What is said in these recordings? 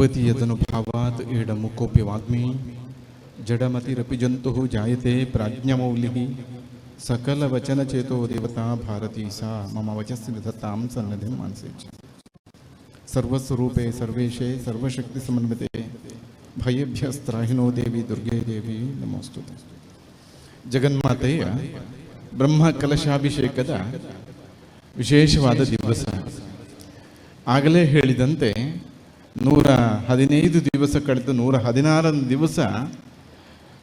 भवति यदनुभावात् एडमुकोऽपि वाग्मी जडमतिरपि जन्तुः जायते प्राज्ञमौलिः सकलवचनचेतो देवता भारती सा मम वचस्य विधत्तां सन्निधिं मानसे च सर्वस्वरूपे सर्वेशे सर्वशक्तिसमन्विते ಭಯಭ್ಯಸ್ತ್ರಾಹಿನೋ ದೇವಿ ದುರ್ಗೆ ದೇವಿ ನಮೋಸ್ತುತೆ ಜಗನ್ಮಾತೆಯ ಬ್ರಹ್ಮ ಕಲಶಾಭಿಷೇಕದ ವಿಶೇಷವಾದ ದಿವಸ ಆಗಲೇ ಹೇಳಿದಂತೆ ನೂರ ಹದಿನೈದು ದಿವಸ ಕಳೆದು ನೂರ ಹದಿನಾರನೇ ದಿವಸ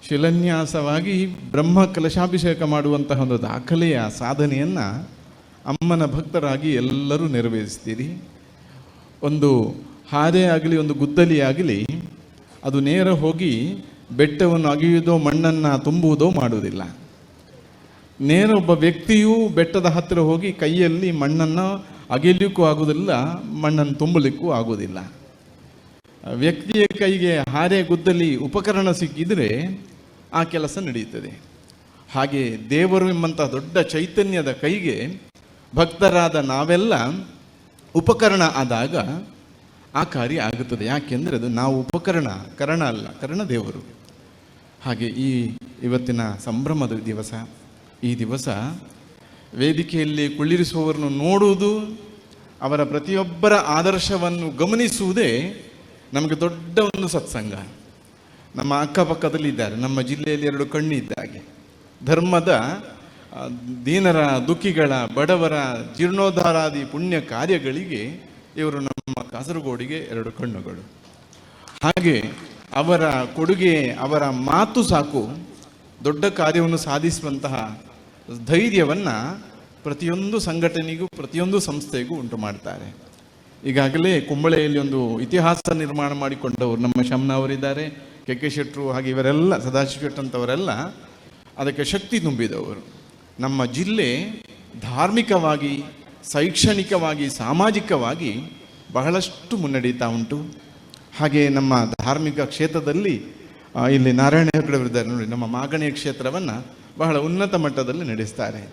ಶಿಲಾನ್ಯಾಸವಾಗಿ ಬ್ರಹ್ಮ ಕಲಶಾಭಿಷೇಕ ಮಾಡುವಂತಹ ಒಂದು ದಾಖಲೆಯ ಸಾಧನೆಯನ್ನು ಅಮ್ಮನ ಭಕ್ತರಾಗಿ ಎಲ್ಲರೂ ನೆರವೇರಿಸ್ತೀರಿ. ಒಂದು ಹಾರೆ ಆಗಲಿ, ಒಂದು ಗುದ್ದಲಿ ಆಗಲಿ, ಅದು ನೇರ ಹೋಗಿ ಬೆಟ್ಟವನ್ನು ಅಗೆಯುವುದೋ, ಮಣ್ಣನ್ನು ತುಂಬುವುದೋ ಮಾಡುವುದಿಲ್ಲ. ನೇರ ಒಬ್ಬ ವ್ಯಕ್ತಿಯು ಬೆಟ್ಟದ ಹತ್ತಿರ ಹೋಗಿ ಕೈಯಲ್ಲಿ ಮಣ್ಣನ್ನು ಅಗೆಯಲಿಕ್ಕೂ ಆಗುವುದಿಲ್ಲ, ಮಣ್ಣನ್ನು ತುಂಬಲಿಕ್ಕೂ ಆಗುವುದಿಲ್ಲ. ವ್ಯಕ್ತಿಯ ಕೈಗೆ ಹಾರೆ ಗುದ್ದಲಿ ಉಪಕರಣ ಸಿಕ್ಕಿದರೆ ಆ ಕೆಲಸ ನಡೆಯುತ್ತದೆ. ಹಾಗೆ ದೇವರು ಎಂಬಂತಹ ದೊಡ್ಡ ಚೈತನ್ಯದ ಕೈಗೆ ಭಕ್ತರಾದ ನಾವೆಲ್ಲ ಉಪಕರಣ ಆದಾಗ ಆ ಕಾರ್ಯ ಆಗುತ್ತದೆ. ಯಾಕೆಂದರೆ ಅದು ನಾವು ಉಪಕರಣ, ಕರಣ ಅಲ್ಲ, ಕರಣ ದೇವರು. ಹಾಗೆ ಈ ಇವತ್ತಿನ ಸಂಭ್ರಮದ ದಿವಸ, ಈ ದಿವಸ ವೇದಿಕೆಯಲ್ಲಿ ಕುಳ್ಳಿರಿಸುವವರನ್ನು ನೋಡುವುದು, ಅವರ ಪ್ರತಿಯೊಬ್ಬರ ಆದರ್ಶವನ್ನು ಗಮನಿಸುವುದೇ ನಮಗೆ ದೊಡ್ಡ ಒಂದು ಸತ್ಸಂಗ. ನಮ್ಮ ಅಕ್ಕಪಕ್ಕದಲ್ಲಿ ಇದ್ದಾರೆ, ನಮ್ಮ ಜಿಲ್ಲೆಯಲ್ಲಿ ಎರಡು ಕಣ್ಣಿದ್ದ ಇದ್ದಾಗೆ. ಧರ್ಮದ ದೀನರ ದುಃಖಿಗಳ, ಬಡವರ ಜೀರ್ಣೋದ್ಧಾರಾದಿ ಪುಣ್ಯ ಕಾರ್ಯಗಳಿಗೆ ಇವರು ನಮ್ಮ ಕಾಸರಗೋಡಿಗೆ ಎರಡು ಕಣ್ಣುಗಳು. ಹಾಗೆ ಅವರ ಕೊಡುಗೆ, ಅವರ ಮಾತು ಸಾಕು, ದೊಡ್ಡ ಕಾರ್ಯವನ್ನು ಸಾಧಿಸುವಂತಹ ಧೈರ್ಯವನ್ನು ಪ್ರತಿಯೊಂದು ಸಂಘಟನೆಗೂ, ಪ್ರತಿಯೊಂದು ಸಂಸ್ಥೆಗೂ ಉಂಟು ಮಾಡ್ತಾರೆ. ಈಗಾಗಲೇ ಕುಂಬಳೆಯಲ್ಲಿ ಒಂದು ಇತಿಹಾಸ ನಿರ್ಮಾಣ ಮಾಡಿಕೊಂಡವರು ನಮ್ಮ ಶಮ್ನ ಅವರಿದ್ದಾರೆ, ಕೆ ಕೆ ಶೆಟ್ಟರು ಹಾಗೆ ಇವರೆಲ್ಲ, ಸದಾಶಿವ ಶೆಟ್ಟಂಥವರೆಲ್ಲ ಅದಕ್ಕೆ ಶಕ್ತಿ ತುಂಬಿದವರು. ನಮ್ಮ ಜಿಲ್ಲೆ ಧಾರ್ಮಿಕವಾಗಿ, ಶೈಕ್ಷಣಿಕವಾಗಿ, ಸಾಮಾಜಿಕವಾಗಿ ಬಹಳಷ್ಟು ಮುನ್ನಡೀತಾ ಉಂಟು. ಹಾಗೆ ನಮ್ಮ ಧಾರ್ಮಿಕ ಕ್ಷೇತ್ರದಲ್ಲಿ ಇಲ್ಲಿ ನಾರಾಯಣ ಹೆಗಡೆ ನೋಡಿ, ನಮ್ಮ ಮಾಗಣಿಯ ಕ್ಷೇತ್ರವನ್ನು ಬಹಳ ಉನ್ನತ ಮಟ್ಟದಲ್ಲಿ ನಡೆಸ್ತಾರೆ.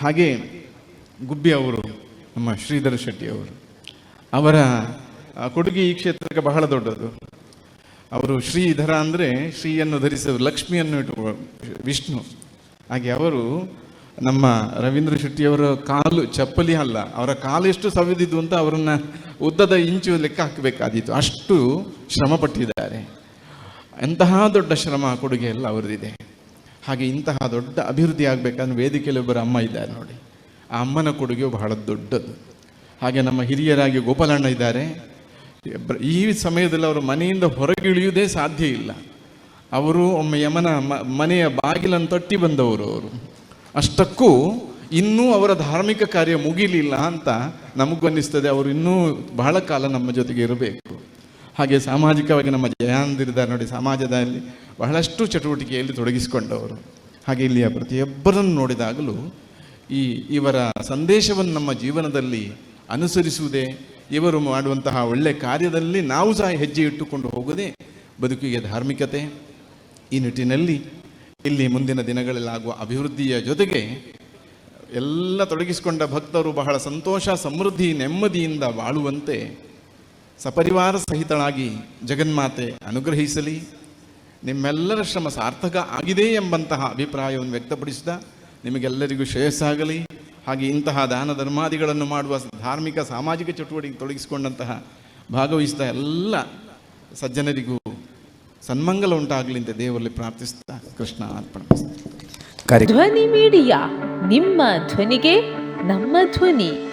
ಹಾಗೆ ಗುಬ್ಬಿ ಅವರು, ನಮ್ಮ ಶ್ರೀಧರ ಶೆಟ್ಟಿ ಅವರು ಕೊಡುಗೆ ಈ ಕ್ಷೇತ್ರಕ್ಕೆ ಬಹಳ ದೊಡ್ಡದು. ಅವರು ಶ್ರೀಧರ ಅಂದರೆ ಶ್ರೀಯನ್ನು ಧರಿಸಿದರು, ಲಕ್ಷ್ಮಿಯನ್ನು ಇಟ್ಟು ವಿಷ್ಣು. ಹಾಗೆ ಅವರು ನಮ್ಮ ರವೀಂದ್ರ ಶೆಟ್ಟಿಯವರ ಕಾಲು ಚಪ್ಪಲಿ ಅಲ್ಲ, ಅವರ ಕಾಲು ಎಷ್ಟು ಸವಿದಿದ್ದು ಅಂತ ಅವರನ್ನ ಉದ್ದದ ಇಂಚು ಲೆಕ್ಕ ಹಾಕಬೇಕಾದೀತು. ಅಷ್ಟು ಶ್ರಮ ಪಟ್ಟಿದ್ದಾರೆ. ಎಂತಹ ದೊಡ್ಡ ಶ್ರಮ, ಕೊಡುಗೆ ಎಲ್ಲ ಅವರದಿದೆ. ಹಾಗೆ ಇಂತಹ ದೊಡ್ಡ ಅಭಿವೃದ್ಧಿ ಆಗಬೇಕಂದ್ರೆ ವೇದಿಕೆಯಲ್ಲಿ ಒಬ್ಬರು ಅಮ್ಮ ಇದ್ದಾರೆ ನೋಡಿ. ಆ ಅಮ್ಮನ ಕೊಡುಗೆ ಬಹಳ ದೊಡ್ಡದು. ಹಾಗೆ ನಮ್ಮ ಹಿರಿಯರಾಗಿ ಗೋಪಾಲಣ್ಣ ಇದ್ದಾರೆ. ಈ ಸಮಯದಲ್ಲಿ ಅವರು ಮನೆಯಿಂದ ಹೊರಗಿಳಿಯುವುದೇ ಸಾಧ್ಯ ಇಲ್ಲ. ಅವರು ಒಮ್ಮೆ ಯಮನ ಮನೆಯ ಬಾಗಿಲನ್ನು ತಟ್ಟಿ ಬಂದವರು ಅವರು. ಅಷ್ಟಕ್ಕೂ ಇನ್ನೂ ಅವರ ಧಾರ್ಮಿಕ ಕಾರ್ಯ ಮುಗಿಲಿಲ್ಲ ಅಂತ ನಮಗೂ ಅನ್ನಿಸ್ತದೆ ಅವರು ಇನ್ನೂ ಬಹಳ ಕಾಲ ನಮ್ಮ ಜೊತೆಗೆ ಇರಬೇಕು. ಹಾಗೆ ಸಾಮಾಜಿಕವಾಗಿ ನಮ್ಮ ಜಯಾಂದಿರಿದ್ದಾರೆ ನೋಡಿ, ಸಮಾಜದಲ್ಲಿ ಬಹಳಷ್ಟು ಚಟುವಟಿಕೆಯಲ್ಲಿ ತೊಡಗಿಸಿಕೊಂಡವರು. ಹಾಗೆ ಇಲ್ಲಿಯ ಪ್ರತಿಯೊಬ್ಬರನ್ನು ನೋಡಿದಾಗಲೂ ಈ ಇವರ ಸಂದೇಶವನ್ನು ನಮ್ಮ ಜೀವನದಲ್ಲಿ ಅನುಸರಿಸುವುದೇ ಇವರು ಮಾಡುವಂತಹ ಒಳ್ಳೆ ಕಾರ್ಯದಲ್ಲಿ ನಾವು ಸಹ ಹೆಜ್ಜೆ ಇಟ್ಟುಕೊಂಡು ಹೋಗದೆ ಬದುಕಿಗೆ ಧಾರ್ಮಿಕತೆ. ಈ ನಿಟ್ಟಿನಲ್ಲಿ ಇಲ್ಲಿ ಮುಂದಿನ ದಿನಗಳಲ್ಲಾಗುವ ಅಭಿವೃದ್ಧಿಯ ಜೊತೆಗೆ ಎಲ್ಲ ತೊಡಗಿಸಿಕೊಂಡ ಭಕ್ತರು ಬಹಳ ಸಂತೋಷ, ಸಮೃದ್ಧಿ, ನೆಮ್ಮದಿಯಿಂದ ಬಾಳುವಂತೆ ಸಪರಿವಾರ ಸಹಿತಳಾಗಿ ಜಗನ್ಮಾತೆ ಅನುಗ್ರಹಿಸಲಿ. ನಿಮ್ಮೆಲ್ಲರ ಶ್ರಮ ಸಾರ್ಥಕ ಆಗಿದೆ ಎಂಬಂತಹ ಅಭಿಪ್ರಾಯವನ್ನು ವ್ಯಕ್ತಪಡಿಸಿದ ನಿಮಗೆಲ್ಲರಿಗೂ ಶ್ರೇಯಸ್ಸಾಗಲಿ. ಹಾಗೆ ಇಂತಹ ದಾನ ಧರ್ಮಾದಿಗಳನ್ನು ಮಾಡುವ ಧಾರ್ಮಿಕ ಸಾಮಾಜಿಕ ಚಟುವಟಿಕೆ ತೊಡಗಿಸಿಕೊಂಡಂತಹ ಭಾಗವಹಿಸಿದ ಎಲ್ಲ ಸಜ್ಜನರಿಗೂ ಸನ್ಮಂಗಲ ಉಂಟಾಗಲಿ ಅಂತ ದೇವರಲ್ಲಿ ಪ್ರಾರ್ಥಿಸ್ತಾ ಕೃಷ್ಣ ಅರ್ಪಣ ಧ್ವನಿ ಮೀಡಿಯಾ, ನಿಮ್ಮ ಧ್ವನಿಗೆ ನಮ್ಮ ಧ್ವನಿ.